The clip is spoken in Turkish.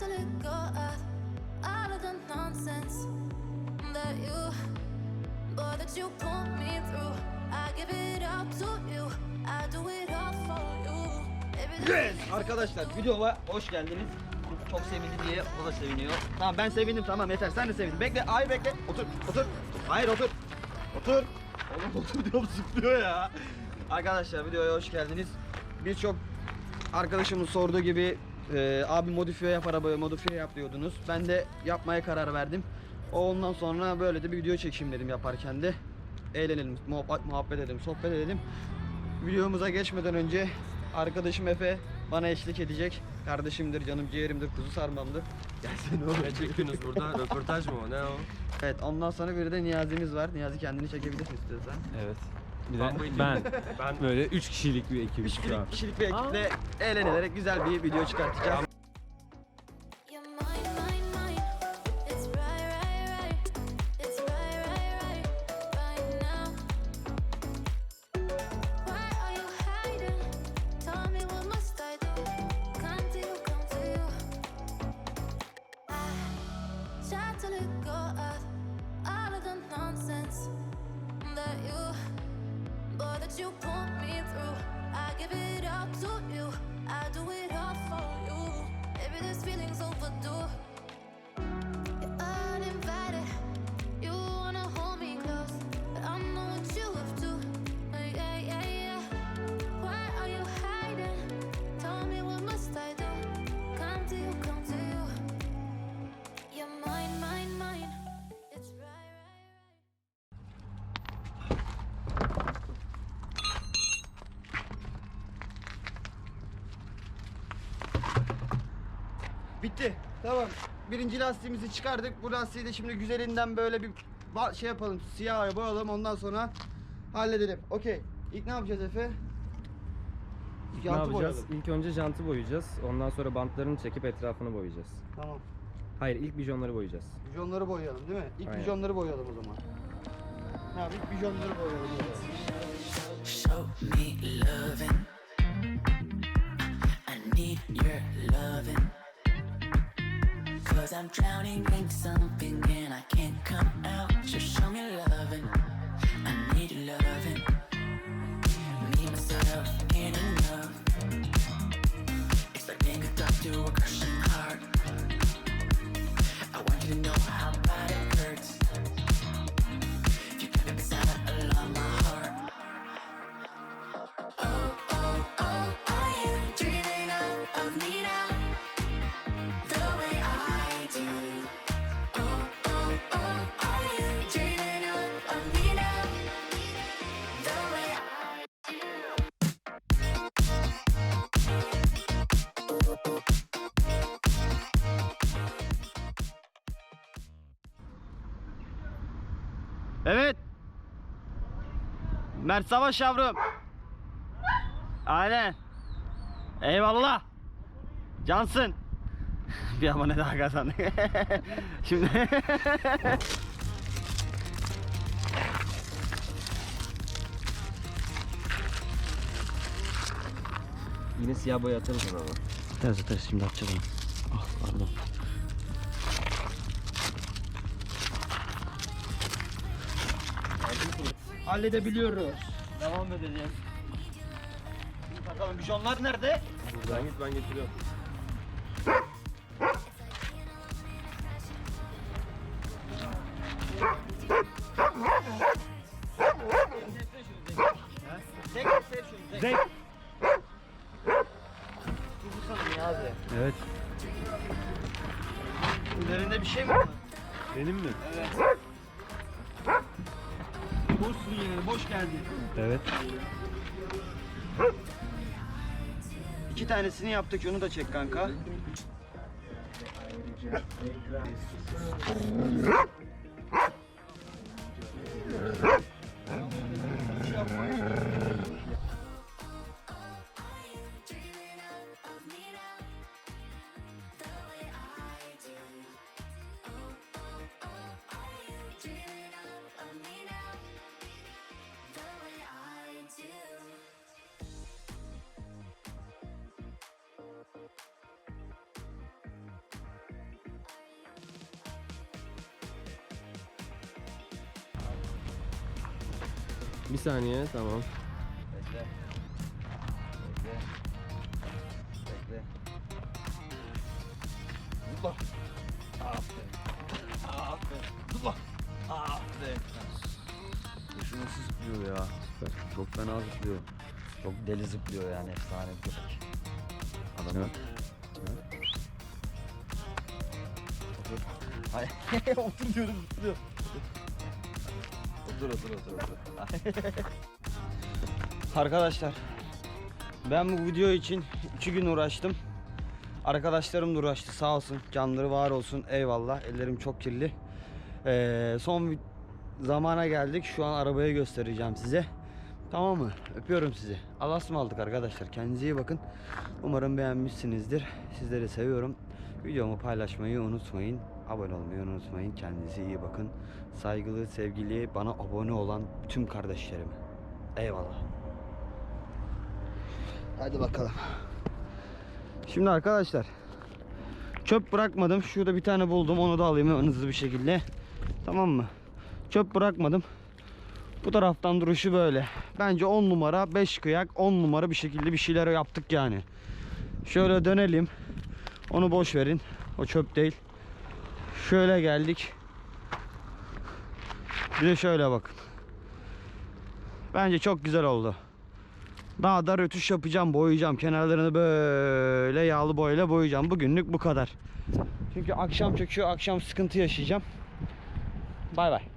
To let go of all of the nonsense that you, boy, that you put me through. I give it all to you. I do it all for you. Yes! Arkadaşlar videoma hoş geldiniz. Çok sevindi diye o da seviniyor. Tamam ben sevindim tamam yeter sen de sevindin. Bekle ay bekle. Otur otur. Hayır otur. Otur. Oğlum otur diyorum zıplıyor ya. Arkadaşlar videoya hoş geldiniz. Birçok arkadaşımın sorduğu gibi e, abi modifiye yap arabayı modifiye yap diyordunuz. Ben de yapmaya karar verdim. O ondan sonra böyle de bir video çekeyim dedim yaparken de. Eğlenelim, muhabbet, muhabbet edelim, sohbet edelim. Videomuza geçmeden önce arkadaşım Efe bana eşlik edecek. Kardeşimdir, canım ciğerimdir, kuzu sarmamdır. Gelsene oğlum. Ne çekiyorsunuz burada? Röportaj mı o? Ne o? Evet ondan sonra bir de Niyazi'miz var. Niyazi kendini çekebilirsin istiyorsan. Evet. Bir Ben de ben. Ben Böyle 3 kişilik bir şu an. kişilik, kişilik bir ekiple eğlenerek güzel bir video çıkartacağız. Never do. Bitti. Tamam. Birinci lastiğimizi çıkardık. Bu lastiği de şimdi güzelinden böyle bir şey yapalım. Siyah boyayalım. Ondan sonra halledelim. Okey. İlk ne yapacağız Efe? Ne Jantı yapacağız? boyayalım. İlk önce jantı boyayacağız. Ondan sonra bantlarını çekip etrafını boyayacağız. Tamam. Hayır ilk bijonları boyayacağız. Bijonları boyayalım değil mi? İlk Aynen. bijonları boyayalım o zaman. Tamam ilk bijonları boyayalım. Show me loving. I need your loving. Cause I'm drowning in something and I can't come out. Just show me loving. I need loving. Me, myself, ain't enough. A thought to a crushing Evet. Mert Savaş yavrum. Aynen. Eyvallah. Cansın. Bir abone daha kazandık. Şimdi Yine siyah boya atarız ona ama. Atarız şimdi atacağız onu. Ah pardon. Halledebiliyoruz. Devam edelim. Bakalım bijonlar nerede? Sen git ben getiriyorum. Sanırım ya abi. Evet. Üzerinde bir şey mi var? Benim mi? Evet. hoş geldin. Evet. İki tanesini yaptık. Onu da çek kanka. Bir saniye tamam. Bekle. Bekle. Bekle. Zıpla. Aferin. Aferin. Zıpla. Aferin. Şu nasıl zıplıyor ya? Süper. Çok fena zıplıyor. Çok deli zıplıyor yani efsane bir köpek. Adamı. Otur. Hayır. otur diyorum zıplıyor. Otur otur otur otur. Arkadaşlar ben bu video için 2 gün uğraştım. Arkadaşlarım da uğraştı sağ olsun. Canları var olsun. Eyvallah. Ellerim çok kirli. Ee, son zamana geldik. Şu an arabayı göstereceğim size. Tamam mı? Öpüyorum sizi. Allah'a ısmarladık arkadaşlar. Kendinize iyi bakın. Umarım beğenmişsinizdir. Sizleri seviyorum. Videomu paylaşmayı unutmayın. Abone olmayı unutmayın. Kendinize iyi bakın. Saygılı, sevgili, bana abone olan tüm kardeşlerime. Eyvallah. Hadi bakalım. Şimdi arkadaşlar çöp bırakmadım. Şurada bir tane buldum. Onu da alayım hızlı bir şekilde. Tamam mı? Çöp bırakmadım. Bu taraftan duruşu böyle. Bence 10 numara 5 kıyak 10 numara bir şekilde bir şeyler yaptık yani. Şöyle dönelim. Onu boş verin. O çöp değil. Şöyle geldik. Bir de şöyle bakın. Bence çok güzel oldu. Daha da rötuş yapacağım, boyayacağım. Kenarlarını böyle yağlı boyayla boyayacağım. Bugünlük bu kadar. Çünkü akşam çöküyor, akşam sıkıntı yaşayacağım. Bay bay.